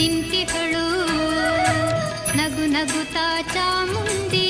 ನಿಂತಿಹಳು ನಗು ನಗುತ್ತಾ ಚಾಮುಂಡಿ